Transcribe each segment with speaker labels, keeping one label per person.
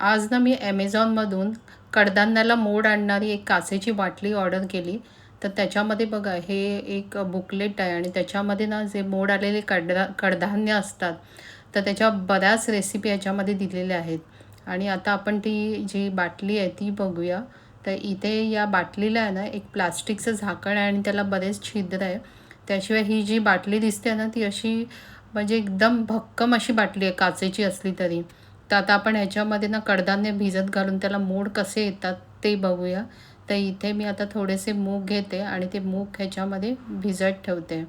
Speaker 1: आज ना मी ॲमेझॉनमधून कडधान्याला मोड आणणारी एक काचेची बाटली ऑर्डर केली. तर त्याच्यामध्ये बघा हे एक बुकलेट आहे आणि त्याच्यामध्ये ना जे मोड आलेले कडधा कडधान्य असतात तर त्याच्या बऱ्याच रेसिपी याच्यामध्ये दिलेल्या आहेत. आणि आता आपण ती जी बाटली आहे ती बघूया. तर इथे या बाटलीला आहे ना एक प्लास्टिकचं झाकण आहे आणि त्याला बरेच छिद्र आहे. त्याशिवाय ही जी बाटली दिसते ना ती अशी म्हणजे एकदम भक्कम अशी बाटली आहे काचेची असली तरी. तर आता आपण ह्याच्यामध्ये ना कडधान्य भिजत घालून त्याला मोड कसे येतात ते बघूया. तर इथे मी आता थोडेसे मूग घेते आणि ते मूग ह्याच्यामध्ये भिजत ठेवते.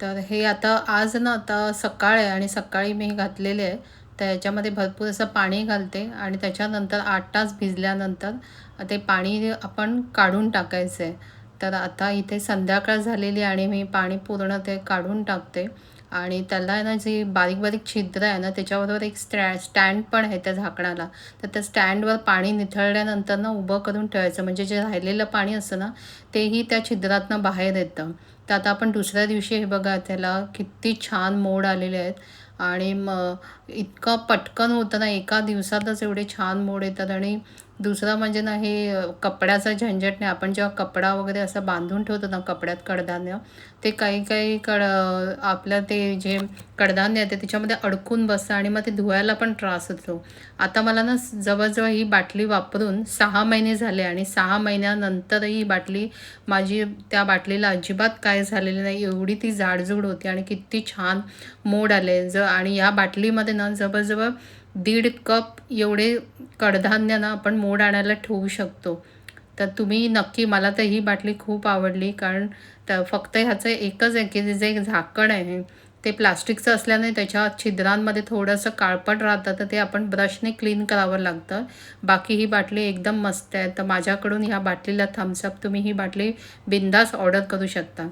Speaker 1: तर हे आता आज ना आता सकाळ आहे आणि सकाळी मी घातलेले आहे. तर याच्यामध्ये भरपूर असं पाणी घालते आणि त्याच्यानंतर आठ तास भिजल्यानंतर ते पाणी आपण काढून टाकायचं. आहे तर आता इथे संध्याकाळ झालेली आणि मी पाणी पूर्ण ते काढून टाकते. आणि त्याला आहे ना जी बारीक बारीक छिद्र आहे ना त्याच्याबरोबर एक स्टॅ स्टँड पण आहे त्या झाकणाला. तर त्या स्टँडवर पाणी निथळल्यानंतर ना उभं करून ठेवायचं. म्हणजे जे राहिलेलं पाणी असतं ना तेही त्या छिद्रातनं बाहेर येतं. तर आता आपण दुसऱ्या दिवशी हे बघा त्याला किती छान मोड आलेले आहेत. आणि मग इतकं पटकन होतं ना एका दिवसातच एवढे छान मोड येतात. आणि दुसरं म्हणजे ना हे कपड्याचा झंझट नाही. आपण जेव्हा कपडा वगैरे असं बांधून ठेवतो ना कपड्यात कडधान्य ते काही काही कड आपलं ते जे कडधान्य आहे ते त्याच्यामध्ये अडकून बसतं आणि मग ते धुवायला पण त्रास होतो. आता मला ना जवळजवळ ही बाटली वापरून सहा महिने झाले आणि सहा महिन्यानंतरही ही बाटली माझी त्या बाटलीला अजिबात काय काय झालेलं नाही एवढी ती जाडजूड होती आणि किती छान मोड आले. ज आणि या बाटलीमध्ये ना जवळजवळ दीड कप एवढे कडधान्य ना आपण मोड आणायला ठेवू शकतो. तर तुम्ही नक्की मला तर ही बाटली खूप आवडली. कारण तर फक्त ह्याचं एकच आहे की जे झाकण आहे ते प्लास्टिकचं असल्याने त्याच्या छिद्रांमध्ये थोडंसं काळपट राहतं तर ते आपण ब्रशने क्लीन करावं लागतं. बाकी ही बाटली एकदम मस्त आहे. तर माझ्याकडून ह्या बाटलीला थम्सअप तुम्ही ही बाटली बिंदास ऑर्डर करू शकता.